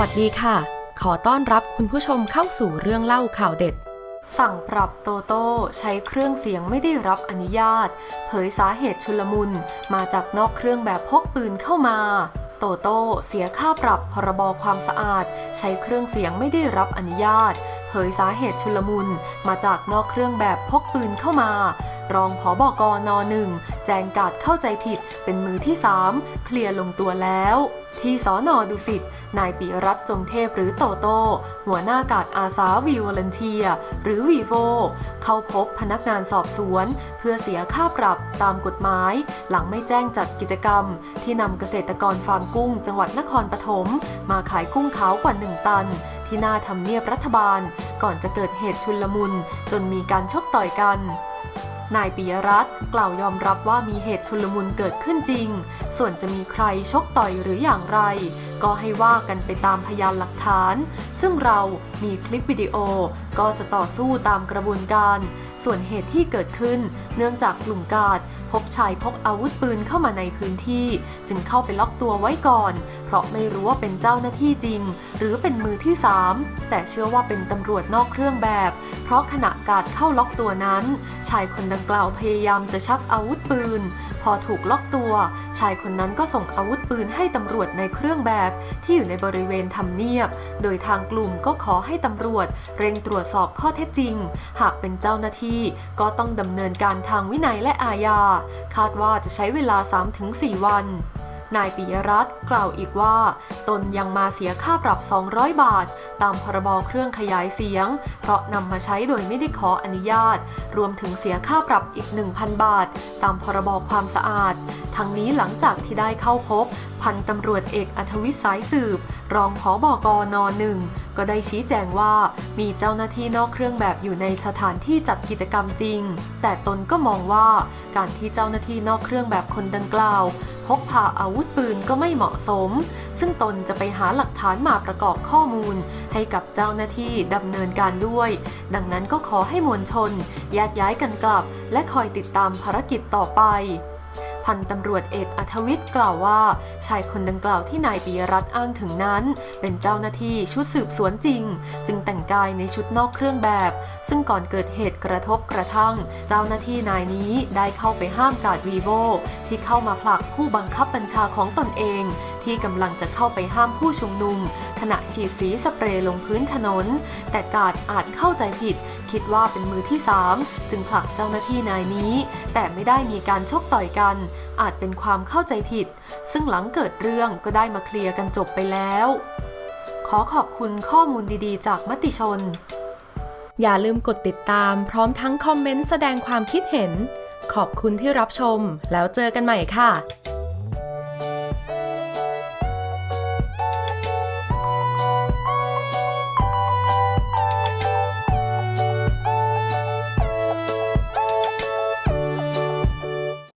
วัสดีค่ะ ขอต้อนรับคุณผู้ชมเข้าสู่เรื่องเล่าข่าวเด็ด สั่งปรับโตโต้ใช้เครื่องเสียงไม่ได้รับอนุญาต เผยสาเหตุชุลมุน มาจากนอกเครื่องแบบพกปืนเข้ามาโตโต้เสียค่าปรับพรบความสะอาด ใช้เครื่องเสียงไม่ได้รับอนุญาต เผยสาเหตุชุลมุน มาจากนอกเครื่องแบบพกปืนเข้ามา รองผอบกนหนึ่งแจงกาดเข้าใจผิดเป็นมือที่ 3 เคลียร์ลงตัวแล้ว ที่สอนอดุสิตนายปิรัตจงเทพหรือโตโต้หัวหน้ากาดอาสาวีวอลเนเทีย หรือวีโวเข้าพบพนักงานสอบสวน เพื่อเสียค่าปรับตามกฎหมาย หลังไม่แจ้งจัดกิจกรรม ที่นำเกษตรกรฟาร์มกุ้ง จังหวัดนครปฐมมาขายกุ้งขาวกว่า 1 ตันที่หน้าทำเนียบรัฐบาล ก่อนจะเกิดเหตุชุลมุน จนมีการชกต่อยกัน นายปิยรัตน์กล่าวยอมรับว่ามีเหตุชุลมุนเกิดขึ้นจริง ส่วนจะมีใครชกต่อยหรืออย่างไร ก็ให้ว่ากันไปตามพยานหลักฐาน ซึ่งเรามีคลิปวิดีโอก็จะต่อสู้ตามกระบวนการ ส่วนเหตุที่เกิดขึ้น เนื่องจากกลุ่มกาดพบชายพกอาวุธปืนเข้ามาในพื้นที่ จึงเข้าไปล็อกตัวไว้ก่อน เพราะไม่รู้ว่าเป็นเจ้าหน้าที่จริง หรือเป็นมือที่ 3 แต่เชื่อว่าเป็นตำรวจนอกเครื่องแบบ เพราะขณะกาดเข้าล็อกตัวนั้น ชายคนดังกล่าวพยายามจะชักอาวุธปืน พอถูกล็อกตัว ชายคนนั้นก็ส่งอาวุธปืนให้ตำรวจในเครื่องแบบที่อยู่ในบริเวณทำเนียบ โดยทางกลุ่มก็ขอให้ตำรวจ เร่งตรวจสอบข้อเท็จจริง หากเป็นเจ้าหน้าที่ก็ต้องดำเนินการทางวินัยและอาญา คาดว่าจะใช้เวลา 3-4 วัน นายปิยรัตน์กล่าวอีกว่า ตนยังมาเสียค่าปรับ 200 บาท ตามพรบเครื่องขยายเสียง เพราะนำมาใช้โดยไม่ได้ขออนุญาต รวมถึงเสียค่าปรับอีก 1,000 บาท ตามพรบความสะอาด ทั้งนี้หลังจากที่ได้เข้าพบ พันตำรวจเอกอัธวิสายสืบ รองผอบกอนหนึ่งก็ได้ชี้แจงว่ามีเจ้าหน้าที่นอกเครื่องแบบอยู่ในสถานที่จัดกิจกรรมจริง แต่ตนก็มองว่าการที่เจ้าหน้าที่นอกเครื่องแบบคนดังกล่าว พกพาอาวุธปืนก็ไม่เหมาะสม ซึ่งตนจะไปหาหลักฐานมาประกอบข้อมูล ให้กับเจ้าหน้าที่ดำเนินการด้วย ดังนั้นก็ขอให้มวลชนแยกย้ายกันกลับ และคอยติดตามภารกิจต่อไป พันตำรวจเอกอัธวิทย์กล่าวว่า ชายคนดังกล่าวที่นายปิยรัตน์อ้างถึงนั้น เป็นเจ้าหน้าที่ชุดสืบสวนจริง จึงแต่งกายในชุดนอกเครื่องแบบ ซึ่งก่อนเกิดเหตุกระทบกระทั่ง เจ้าหน้าที่นายนี้ได้เข้าไปห้ามการวีโวที่เข้ามาผลักผู้บังคับบัญชาของตนเอง ที่กำลังจะเข้าไปห้ามผู้ชุมนุม ขณะฉีดสีสเปรย์ลงพื้นถนน แต่กาดอาจเข้าใจผิด คิดว่าเป็นมือที่ 3 จึงผลักเจ้าหน้าที่นายนี้ แต่ไม่ได้มีการชกต่อยกัน อาจเป็นความเข้าใจผิด ซึ่งหลังเกิดเรื่องก็ได้มาเคลียร์กันจบไปแล้ว ขอขอบคุณข้อมูลดีๆ จากมติชน อย่าลืมกดติดตามพร้อมทั้งคอมเมนต์แสดงความคิดเห็น ขอบคุณที่รับชม แล้วเจอกันใหม่ค่ะ